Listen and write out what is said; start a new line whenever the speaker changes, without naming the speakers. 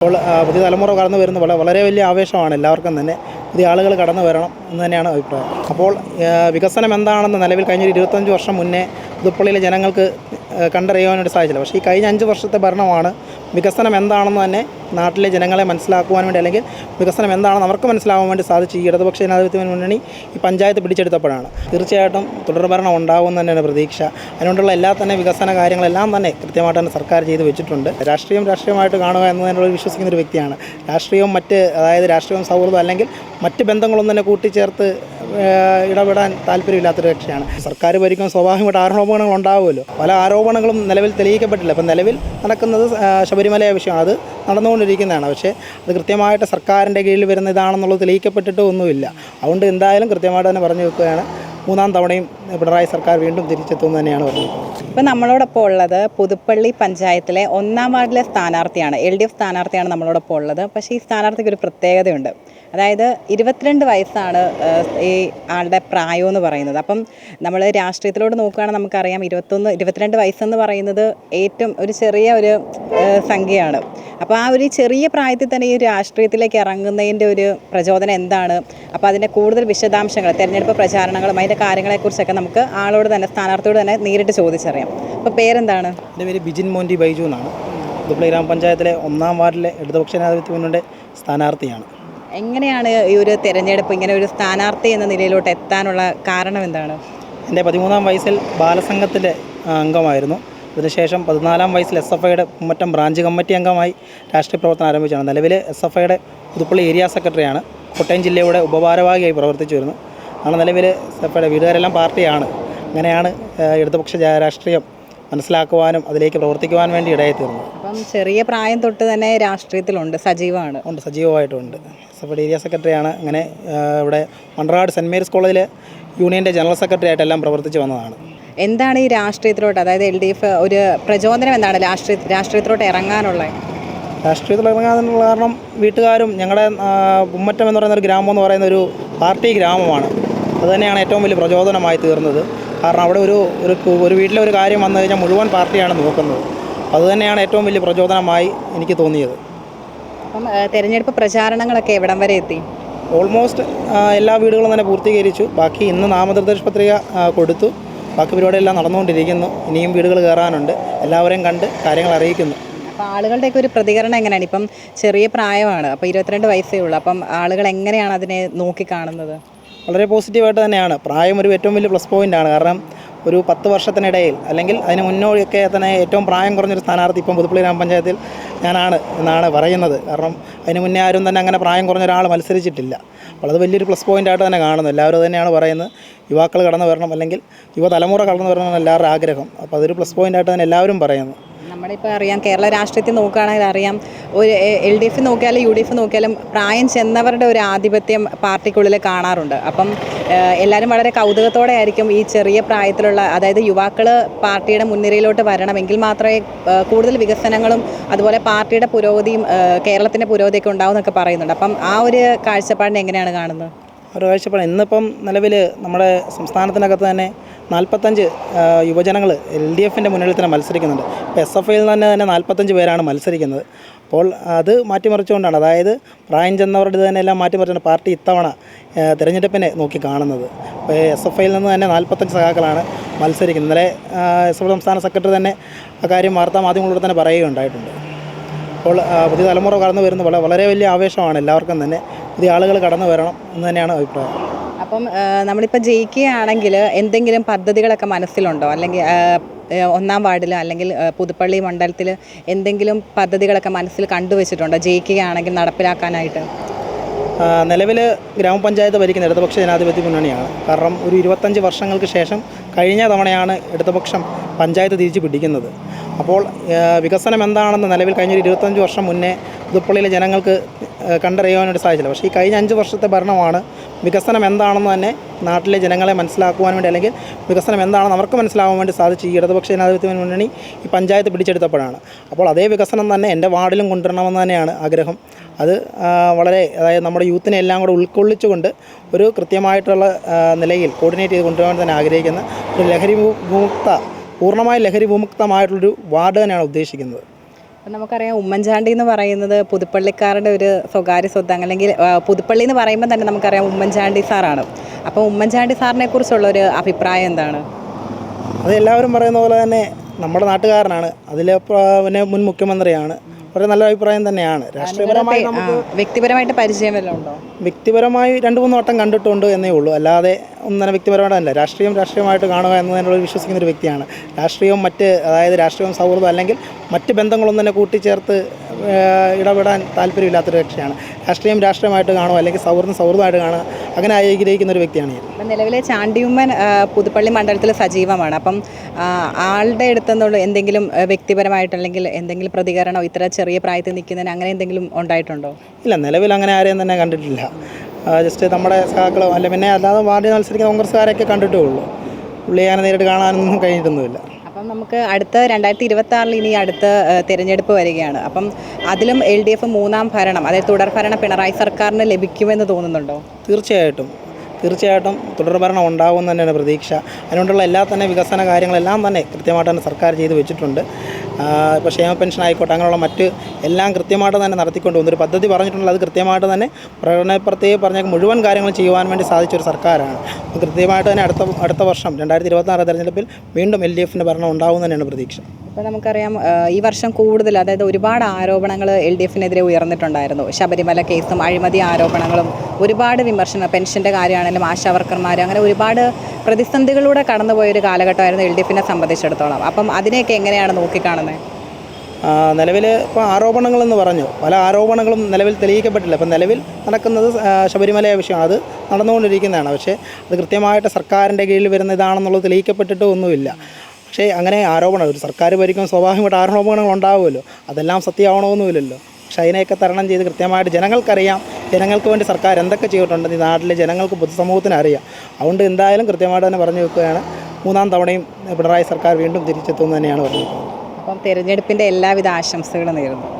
അപ്പോൾ ആ, പുതിയ തലമുറ കടന്നു വരുന്ന വളരെ വലിയ ആവേശമാണ് എല്ലാവർക്കും തന്നെ. പുതിയ ആളുകൾ കടന്നു വരണം എന്ന് തന്നെയാണ് അഭിപ്രായം. അപ്പോൾ വികസനം എന്താണെന്ന് നിലവിൽ കഴിഞ്ഞ ഒരു ഇരുപത്തഞ്ച് വർഷം മുന്നേ പുതുപ്പള്ളിയിലെ ജനങ്ങൾക്ക് കണ്ടറിയുവാനായിട്ട് സാധിച്ചില്ല പക്ഷേ ഈ കഴിഞ്ഞ അഞ്ച് വർഷത്തെ ഭരണമാണ് വികസനം എന്താണെന്ന് തന്നെ നാട്ടിലെ ജനങ്ങളെ മനസ്സിലാക്കുവാൻ വേണ്ടി അല്ലെങ്കിൽ വികസനം എന്താണെന്ന് അവർക്ക് മനസ്സിലാവാൻ വേണ്ടി സാധിച്ചു ഈ ഇടതുപക്ഷ ജനാധിപത്യ മുന്നണി ഈ പഞ്ചായത്ത് പിടിച്ചെടുത്തപ്പോഴാണ്. തീർച്ചയായിട്ടും തുടർഭരണം ഉണ്ടാകുമെന്ന് തന്നെയാണ് പ്രതീക്ഷ. അതിനുകൊണ്ടുള്ള എല്ലാ തന്നെ വികസന കാര്യങ്ങളെല്ലാം തന്നെ കൃത്യമായിട്ട് തന്നെ സർക്കാർ ചെയ്തു വെച്ചിട്ടുണ്ട്. രാഷ്ട്രീയം രാഷ്ട്രീയമായിട്ട് കാണുക എന്നതിനുള്ള വിശ്വസിക്കുന്ന ഒരു വ്യക്തിയാണ്. രാഷ്ട്രീയവും മറ്റ് അതായത് രാഷ്ട്രീയവും സൗഹൃദം അല്ലെങ്കിൽ മറ്റ് ബന്ധങ്ങളൊന്നും തന്നെ കൂട്ടിച്ചേർത്ത് ഇടപെടാൻ താല്പര്യമില്ലാത്തൊരു കക്ഷിയാണ്. സർക്കാർ ഭരിക്കുമ്പോൾ സ്വാഭാവികമായിട്ട് ആരോപണങ്ങൾ ഉണ്ടാവുമല്ലോ. പല ആരോപണങ്ങളും നിലവിൽ തെളിയിക്കപ്പെട്ടില്ല. ഇപ്പം നിലവിൽ നടക്കുന്നത് ശബരിമല വിഷയമാണ്. അത് നടന്നുകൊണ്ടിരിക്കുന്നതാണ്. പക്ഷേ അത് കൃത്യമായിട്ട് സർക്കാരിന്റെ കീഴിൽ വരുന്ന ഇതാണെന്നുള്ളത് തെളിയിക്കപ്പെട്ടിട്ട് ഒന്നുമില്ല. അതുകൊണ്ട് എന്തായാലും കൃത്യമായിട്ട് തന്നെ പറഞ്ഞു വെക്കുകയാണ്. മൂന്നാം തവണയും പിണറായി സർക്കാർ വീണ്ടും തിരിച്ചെത്തുമെന്ന് തന്നെയാണ് പറഞ്ഞത്
ഇപ്പം നമ്മളോടൊപ്പം ഉള്ളത് പുതുപ്പള്ളി പഞ്ചായത്തിലെ ഒന്നാം വാർഡിലെ സ്ഥാനാർത്ഥിയാണ്. എൽ ഡി എഫ് സ്ഥാനാർത്ഥിയാണ് നമ്മളോടൊപ്പം ഉള്ളത്. പക്ഷേ ഈ സ്ഥാനാർത്ഥിക്ക് ഒരു പ്രത്യേകതയുണ്ട്. അതായത് ഇരുപത്തിരണ്ട് വയസ്സാണ് ഈ ആളുടെ പ്രായം എന്ന് പറയുന്നത്. അപ്പം നമ്മൾ രാഷ്ട്രീയത്തിലോട്ട് നോക്കുകയാണെങ്കിൽ നമുക്കറിയാം ഇരുപത്തൊന്ന് ഇരുപത്തിരണ്ട് വയസ്സെന്ന് പറയുന്നത് ഏറ്റവും ഒരു ചെറിയ ഒരു സംഖ്യയാണ്. അപ്പോൾ ആ ഒരു ചെറിയ പ്രായത്തിൽ തന്നെ ഈ രാഷ്ട്രീയത്തിലേക്ക് ഇറങ്ങുന്നതിന്റെ ഒരു പ്രചോദനം എന്താണ്? അപ്പോൾ അതിന്റെ കൂടുതൽ വിശദാംശങ്ങൾ തിരഞ്ഞെടുപ്പ് പ്രചാരണങ്ങളും അതിന്റെ കാര്യങ്ങളെക്കുറിച്ചൊക്കെ നമുക്ക് ആളോട് തന്നെ സ്ഥാനാർത്ഥിയോട് തന്നെ നേരിട്ട് ചോദിച്ചറിയാം. അപ്പോൾ പേരെന്താണ്?
എന്റെ പേര് ബിജിൻ മോന്റി ബൈജു എന്നാണ്. ഗ്രാമപഞ്ചായത്തിലെ ഒന്നാം വാർഡിലെ ഇടതുപക്ഷ ജനാധിപത്യ മുന്നണിയുടെ സ്ഥാനാർത്ഥിയാണ്.
എങ്ങനെയാണ് ഈ ഒരു തിരഞ്ഞെടുപ്പ് ഇങ്ങനെ ഒരു സ്ഥാനാർത്ഥി എന്ന നിലയിലോട്ട് എത്താനുള്ള കാരണം എന്താണ്?
എന്റെ പതിമൂന്നാം വയസ്സിൽ ബാലസംഘത്തിലെ അംഗമായിരുന്നു. അതിനുശേഷം പതിനാലാം വയസ്സിൽ എസ് എഫ് ഐയുടെ കുമ്മറ്റം ബ്രാഞ്ച് കമ്മിറ്റി അംഗമായി രാഷ്ട്രീയ പ്രവർത്തനം ആരംഭിച്ചാണ്. നിലവിൽ എസ് എഫ് ഐയുടെ പുതുപ്പള്ളി ഏരിയ സെക്രട്ടറിയാണ്. കോട്ടയം ജില്ലയുടെ ഉപഭാരവാഹിയായി പ്രവർത്തിച്ചു വരുന്നു ആണ് നിലവിൽ എസ് എഫ് ഐയുടെ വീടുകാരെല്ലാം പാർട്ടിയാണ്. അങ്ങനെയാണ് ഇടതുപക്ഷ രാഷ്ട്രീയം മനസ്സിലാക്കുവാനും അതിലേക്ക് പ്രവർത്തിക്കുവാൻ വേണ്ടി ഇടയായിത്തീർന്നത്
അപ്പം ചെറിയ പ്രായം തൊട്ട് തന്നെ രാഷ്ട്രീയത്തിലുണ്ട് സജീവമാണ്.
ഉണ്ട് സജീവമായിട്ടുണ്ട്. സഭയുടെ ഏരിയ സെക്രട്ടറിയാണ്. അങ്ങനെ ഇവിടെ മൺറാട് സെന്റ് മേരീസ് കോളേജിൽ യൂണിയന്റെ ജനറൽ സെക്രട്ടറി ആയിട്ടെല്ലാം പ്രവർത്തിച്ച് വന്നതാണ്.
എന്താണ് ഈ രാഷ്ട്രീയത്തിലോട്ട് അതായത് എൽ ഡി എഫ് ഒരു പ്രചോദനം എന്താണ് രാഷ്ട്രീയ രാഷ്ട്രീയത്തിലോട്ട് ഇറങ്ങാനുള്ളത്
രാഷ്ട്രീയത്തിൽ ഇറങ്ങാനുള്ള കാരണം വീട്ടുകാരും ഞങ്ങളുടെ ഉമ്മറ്റം എന്ന് പറയുന്ന ഒരു ഗ്രാമം എന്ന് പറയുന്ന ഒരു പാർട്ടി ഗ്രാമമാണ്. അതുതന്നെയാണ് ഏറ്റവും വലിയ പ്രചോദനമായി തീർന്നത്. കാരണം അവിടെ ഒരു ഒരു ഒരു വീട്ടിലെ ഒരു കാര്യം വന്നു കഴിഞ്ഞാൽ മുഴുവൻ പാർട്ടിയാണ് നോക്കുന്നത്. അതുതന്നെയാണ് ഏറ്റവും വലിയ പ്രചോദനമായി എനിക്ക് തോന്നിയത്.
അപ്പം തെരഞ്ഞെടുപ്പ് പ്രചാരണങ്ങളൊക്കെ എവിടം വരെ എത്തി?
ഓൾമോസ്റ്റ് എല്ലാ വീടുകളും തന്നെ പൂർത്തീകരിച്ചു. ബാക്കി ഇന്ന് നാമനിർദ്ദേശ പത്രിക കൊടുത്തു. ബാക്കി പരിപാടിയെല്ലാം നടന്നുകൊണ്ടിരിക്കുന്നു. ഇനിയും വീടുകൾ കയറാനുണ്ട്. എല്ലാവരെയും കണ്ട് കാര്യങ്ങൾ അറിയിക്കുന്നു.
അപ്പോൾ ആളുകളുടെയൊക്കെ ഒരു പ്രതികരണം എങ്ങനെയാണ്? ഇപ്പം ചെറിയ പ്രായമാണ്. അപ്പോൾ ഇരുപത്തിരണ്ട് വയസ്സേ ഉള്ളൂ. അപ്പം ആളുകൾ എങ്ങനെയാണ് അതിനെ നോക്കിക്കാണുന്നത്?
വളരെ പോസിറ്റീവായിട്ട് തന്നെയാണ്. പ്രായം ഒരു ഏറ്റവും വലിയ പ്ലസ് പോയിന്റാണ് കാരണം ഒരു പത്ത് വർഷത്തിനിടയിൽ അല്ലെങ്കിൽ അതിന് മുന്നോടിയൊക്കെ തന്നെ ഏറ്റവും പ്രായം കുറഞ്ഞൊരു സ്ഥാനാർത്ഥി ഇപ്പം പുതുപ്പള്ളി ഗ്രാമപഞ്ചായത്തിൽ ഞാനാണ് എന്നാണ് പറയുന്നത്. കാരണം അതിന് മുന്നേ ആരും തന്നെ അങ്ങനെ പ്രായം കുറഞ്ഞ ഒരാൾ മത്സരിച്ചിട്ടില്ല. അപ്പോൾ അത് വലിയൊരു പ്ലസ് പോയിന്റ് ആയിട്ട് തന്നെ കാണുന്നു. എല്ലാവരും തന്നെയാണ് പറയുന്നത്. യുവാക്കൾ കടന്നു വരണം അല്ലെങ്കിൽ യുവതലമുറ കടന്നു വരണം എല്ലാവരുടെ ആഗ്രഹം. അപ്പോൾ അതൊരു പ്ലസ് പോയിന്റ് ആയിട്ട് തന്നെ എല്ലാവരും പറയുന്നു.
നമ്മളിപ്പോൾ അറിയാം കേരള രാഷ്ട്രീയത്തിൽ നോക്കുകയാണെങ്കിൽ അറിയാം. ഒരു എൽ ഡി എഫ് നോക്കിയാലും യു ഡി എഫ് നോക്കിയാലും പ്രായം ചെന്നവരുടെ ഒരു ആധിപത്യം പാർട്ടിക്കുള്ളിൽ കാണാറുണ്ട്. അപ്പം എല്ലാവരും വളരെ കൗതുകത്തോടെ ആയിരിക്കും ഈ ചെറിയ പ്രായത്തിലുള്ള അതായത് യുവാക്കൾ പാർട്ടിയുടെ മുൻനിരയിലോട്ട് വരണമെങ്കിൽ മാത്രമേ കൂടുതൽ വികസനങ്ങളും അതുപോലെ പാർട്ടിയുടെ പുരോഗതിയും കേരളത്തിന്റെ പുരോഗതിയൊക്കെ ഉണ്ടാവും എന്നൊക്കെ പറയുന്നുണ്ട്. അപ്പം ആ ഒരു കാഴ്ചപ്പാടിനെ എങ്ങനെയാണ് കാണുന്നത്?
ഒരു കാഴ്ചപ്പാട്. ഇന്നിപ്പം നിലവിൽ നമ്മുടെ സംസ്ഥാനത്തിനകത്ത് തന്നെ നാൽപ്പത്തഞ്ച് യുവജനങ്ങൾ എൽ ഡി എഫിന്റെ മുന്നിൽ തന്നെ മത്സരിക്കുന്നുണ്ട്. ഇപ്പോൾ എസ് എഫ് ഐയിൽ തന്നെ തന്നെ നാൽപ്പത്തഞ്ച് പേരാണ് മത്സരിക്കുന്നത്. അപ്പോൾ അത് മാറ്റിമറിച്ചുകൊണ്ടാണ് അതായത് പ്രായം ചെന്നവരുടെ തന്നെ എല്ലാം മാറ്റിമറിച്ചാണ് പാർട്ടി ഇത്തവണ തിരഞ്ഞെടുപ്പിനെ നോക്കി കാണുന്നത്. ഇപ്പോൾ എസ് എഫ് ഐയിൽ നിന്ന് തന്നെ നാൽപ്പത്തഞ്ച് സഖാക്കളാണ് മത്സരിക്കുന്നത്. ഇന്നലെ എസ് എഫ് സംസ്ഥാന സെക്രട്ടറി തന്നെ അക്കാര്യം കാര്യം വാർത്താ മാധ്യമങ്ങളോട് തന്നെ പറയുകയുണ്ടായിട്ടുണ്ട്. അപ്പോൾ പുതിയ തലമുറ കടന്നു വരുന്ന വളരെ വളരെ വലിയ ആവേശമാണ് എല്ലാവർക്കും തന്നെ. പുതിയ ആളുകൾ കടന്നു വരണം എന്ന് തന്നെയാണ് അഭിപ്രായം.
അപ്പം നമ്മളിപ്പോൾ ജയിക്കുകയാണെങ്കിൽ എന്തെങ്കിലും പദ്ധതികളൊക്കെ മനസ്സിലുണ്ടോ? അല്ലെങ്കിൽ ഒന്നാം വാർഡിൽ അല്ലെങ്കിൽ പുതുപ്പള്ളി മണ്ഡലത്തിൽ എന്തെങ്കിലും പദ്ധതികളൊക്കെ മനസ്സിൽ കണ്ടുവച്ചിട്ടുണ്ടോ? ജയിക്കുകയാണെങ്കിൽ നടപ്പിലാക്കാനായിട്ട്.
നിലവിൽ ഗ്രാമപഞ്ചായത്ത് ഭരിക്കുന്ന ഇടതുപക്ഷ ജനാധിപത്യ മുന്നണിയാണ്. കാരണം ഒരു ഇരുപത്തഞ്ച് വർഷങ്ങൾക്ക് ശേഷം കഴിഞ്ഞ തവണയാണ് ഇടതുപക്ഷം പഞ്ചായത്ത് തിരിച്ചു പിടിക്കുന്നത്. അപ്പോൾ വികസനം എന്താണെന്ന് നിലവിൽ കഴിഞ്ഞ ഒരു ഇരുപത്തഞ്ച് വർഷം മുന്നേ പുതുപ്പള്ളിയിലെ ജനങ്ങൾക്ക് കണ്ടറിയുവാനായിട്ട് സാധിച്ചില്ല പക്ഷേ ഈ കഴിഞ്ഞ അഞ്ച് വർഷത്തെ ഭരണമാണ് വികസനം എന്താണെന്ന് തന്നെ നാട്ടിലെ ജനങ്ങളെ മനസ്സിലാക്കുവാൻ വേണ്ടി അല്ലെങ്കിൽ വികസനം എന്താണെന്ന് അവർക്ക് മനസ്സിലാവാൻ വേണ്ടി സാധിച്ചു. ഈ ഇടതുപക്ഷ ജനാധിപത്യ മുന്നണി ഈ പഞ്ചായത്ത് പിടിച്ചെടുത്തപ്പോഴാണ്. അപ്പോൾ അതേ വികസനം തന്നെ എന്റെ വാർഡിലും കൊണ്ടുവരണമെന്ന് തന്നെയാണ് ആഗ്രഹം. അത് വളരെ അതായത് നമ്മുടെ യൂത്തിനെ എല്ലാം കൂടെ ഉൾക്കൊള്ളിച്ചുകൊണ്ട് ഒരു കൃത്യമായിട്ടുള്ള നിലയിൽ കോർഡിനേറ്റ് ചെയ്ത് കൊണ്ടുപോകാൻ തന്നെ ആഗ്രഹിക്കുന്ന ഒരു ലഹരി മുക്ത പൂർണമായി ലഹരി വിമുക്തമായിട്ടുള്ളൊരു വാർഡ് തന്നെയാണ് ഉദ്ദേശിക്കുന്നത്.
അപ്പം നമുക്കറിയാം ഉമ്മൻചാണ്ടി എന്ന് പറയുന്നത് പുതുപ്പള്ളിക്കാരുടെ ഒരു സ്വകാര്യ സ്വത്താണ് അല്ലെങ്കിൽ പുതുപ്പള്ളി എന്ന് പറയുമ്പോൾ തന്നെ നമുക്കറിയാം ഉമ്മൻചാണ്ടി സാറാണ്. അപ്പോൾ ഉമ്മൻചാണ്ടി സാറിനെ കുറിച്ചുള്ള ഒരു അഭിപ്രായം എന്താണ്?
അത് എല്ലാവരും പറയുന്ന പോലെ തന്നെ നമ്മുടെ നാട്ടുകാരനാണ്. അതിലെ പിന്നെ മുൻ മുഖ്യമന്ത്രിയാണ്. വളരെ നല്ല അഭിപ്രായം തന്നെയാണ്. രാഷ്ട്രീയപരമായി
നമുക്ക് വ്യക്തിപരമായിട്ട് പരിചയം വല്ലതും ഉണ്ടോ?
വ്യക്തിപരമായി രണ്ട് മൂന്ന് വട്ടം കണ്ടിട്ടുണ്ട് എന്നേ ഉള്ളൂ. അല്ലാതെ ഒന്നും തന്നെ വ്യക്തിപരമായിട്ടല്ല. രാഷ്ട്രീയം രാഷ്ട്രീയമായിട്ട് കാണുക എന്നതിനുള്ള വിശ്വസിക്കുന്ന ഒരു വ്യക്തിയാണ്. രാഷ്ട്രീയവും മറ്റ് അതായത് രാഷ്ട്രീയവും സൗഹൃദം അല്ലെങ്കിൽ മറ്റ് ബന്ധങ്ങളൊന്നും തന്നെ കൂട്ടിച്ചേർത്ത് ഇടപെടാൻ താല്പര്യമില്ലാത്തൊരു കക്ഷിയാണ് രാഷ്ട്രീയം രാഷ്ട്രീയമായിട്ട് കാണുക അല്ലെങ്കിൽ സൗഹൃദം സൗഹൃദമായിട്ട് കാണുക അങ്ങനെ ആഗ്രഹിക്കുന്ന ഒരു വ്യക്തിയാണ് ഞാൻ.
നിലവിലെ ചാണ്ടിയുമ്മൻ പുതുപ്പള്ളി മണ്ഡലത്തിൽ സജീവമാണ്. അപ്പം ആളുടെ അടുത്തുനിന്നുള്ള എന്തെങ്കിലും വ്യക്തിപരമായിട്ട് അല്ലെങ്കിൽ എന്തെങ്കിലും പ്രതികരണമോ ഇത്ര ചെറിയ പ്രായത്തിൽ നിൽക്കുന്നതിന് അങ്ങനെ എന്തെങ്കിലും ഉണ്ടായിട്ടുണ്ടോ?
ഇല്ല നിലവിൽ അങ്ങനെ ആരെയും തന്നെ കണ്ടിട്ടില്ല. ജസ്റ്റ് നമ്മുടെ സഹാക്കളോ അല്ല പിന്നെ അല്ലാതെ വാർഡിൽ മത്സരിക്കുന്ന കോൺഗ്രസ്സുകാരൊക്കെ കണ്ടിട്ടേ ഉള്ളൂ. പുള്ളി അങ്ങനെ നേരിട്ട് കാണാനൊന്നും കഴിഞ്ഞിട്ടൊന്നുമില്ല.
നമുക്ക് അടുത്ത രണ്ടായിരത്തി ഇരുപത്തി ആറിൽ ഇനി അടുത്ത തിരഞ്ഞെടുപ്പ് വരികയാണ്. അപ്പം അതിലും എൽ ഡി എഫ് മൂന്നാം ഭരണം അതായത് തുടർ ഭരണം പിണറായി സർക്കാരിന് ലഭിക്കുമെന്ന് തോന്നുന്നുണ്ടോ?
തീർച്ചയായിട്ടും. തീർച്ചയായിട്ടും തുടർഭരണം ഉണ്ടാവും തന്നെയാണ് പ്രതീക്ഷ. അതിനുകൊണ്ടുള്ള എല്ലാ തന്നെ വികസന കാര്യങ്ങളെല്ലാം തന്നെ കൃത്യമായിട്ട് തന്നെ സർക്കാർ ചെയ്തു വെച്ചിട്ടുണ്ട്. ഇപ്പോൾ ക്ഷേമ പെൻഷൻ ആയിക്കോട്ടെ അങ്ങനെയുള്ള മറ്റ് എല്ലാം കൃത്യമായിട്ട് തന്നെ നടത്തിക്കൊണ്ട് ഒരു പദ്ധതി പറഞ്ഞിട്ടുള്ളത് അത് കൃത്യമായിട്ട് തന്നെ പ്രകടനപ്രത്യേക പറഞ്ഞ മുഴുവൻ കാര്യങ്ങൾ ചെയ്യുവാൻ വേണ്ടി സാധിച്ച ഒരു സർക്കാരാണ് കൃത്യമായിട്ട് തന്നെ അടുത്ത അടുത്ത വർഷം രണ്ടായിരത്തി ഇരുപത്തി തെരഞ്ഞെടുപ്പിൽ വീണ്ടും എൽ ഡി എഫിന്റെ ഭരണം ഉണ്ടാവും തന്നെയാണ് പ്രതീക്ഷ.
ഇപ്പോൾ നമുക്കറിയാം ഈ വർഷം കൂടുതൽ അതായത് ഒരുപാട് ആരോപണങ്ങൾ എൽ ഡി എഫിനെതിരെ ഉയർന്നിട്ടുണ്ടായിരുന്നു. ശബരിമല കേസും അഴിമതി ആരോപണങ്ങളും ഒരുപാട് വിമർശനം പെൻഷന്റെ കാര്യമാണെങ്കിലും ആശാവർക്കർമാർ അങ്ങനെ ഒരുപാട് പ്രതിസന്ധികളിലൂടെ കടന്നുപോയൊരു കാലഘട്ടമായിരുന്നു എൽ ഡി എഫിനെ സംബന്ധിച്ചിടത്തോളം. അപ്പം അതിനെയൊക്കെ എങ്ങനെയാണ് നോക്കിക്കാണുന്നത്
നിലവിൽ ഇപ്പോൾ ആരോപണങ്ങളെന്ന് പറഞ്ഞു. പല ആരോപണങ്ങളും നിലവിൽ തെളിയിക്കപ്പെട്ടില്ല. ഇപ്പം നിലവിൽ നടക്കുന്നത് ശബരിമല വിഷയമാണ്. അത് നടന്നുകൊണ്ടിരിക്കുന്നതാണ്. പക്ഷേ അത് കൃത്യമായിട്ട് സർക്കാരിന്റെ കീഴിൽ വരുന്ന ഇതാണെന്നുള്ളത് തെളിയിക്കപ്പെട്ടിട്ട് ഒന്നുമില്ല. പക്ഷേ അങ്ങനെ ആരോപണം ഒരു സർക്കാർ ഭരിക്കും സ്വാഭാവികമായിട്ട് ആരോപണങ്ങൾ ഉണ്ടാവുമല്ലോ. അതെല്ലാം സത്യമാവണമെന്നുമില്ലല്ലോ. പക്ഷേ അതിനെയൊക്കെ തരണം ചെയ്ത് കൃത്യമായിട്ട് ജനങ്ങൾക്കറിയാം. ജനങ്ങൾക്ക് വേണ്ടി സർക്കാർ എന്തൊക്കെ ചെയ്തിട്ടുണ്ടെന്ന് ഈ നാട്ടിലെ ജനങ്ങൾക്ക് പൊതുസമൂഹത്തിന് അറിയാം. അതുകൊണ്ട് എന്തായാലും കൃത്യമായിട്ട് തന്നെ പറഞ്ഞു വെക്കുകയാണ്. മൂന്നാം തവണയും പിണറായി സർക്കാർ വീണ്ടും തിരിച്ചെത്തുമെന്ന് തന്നെയാണ് പറഞ്ഞത്
അപ്പം തിരഞ്ഞെടുപ്പിന്റെ എല്ലാവിധ ആശംസകളും നേരുന്നു.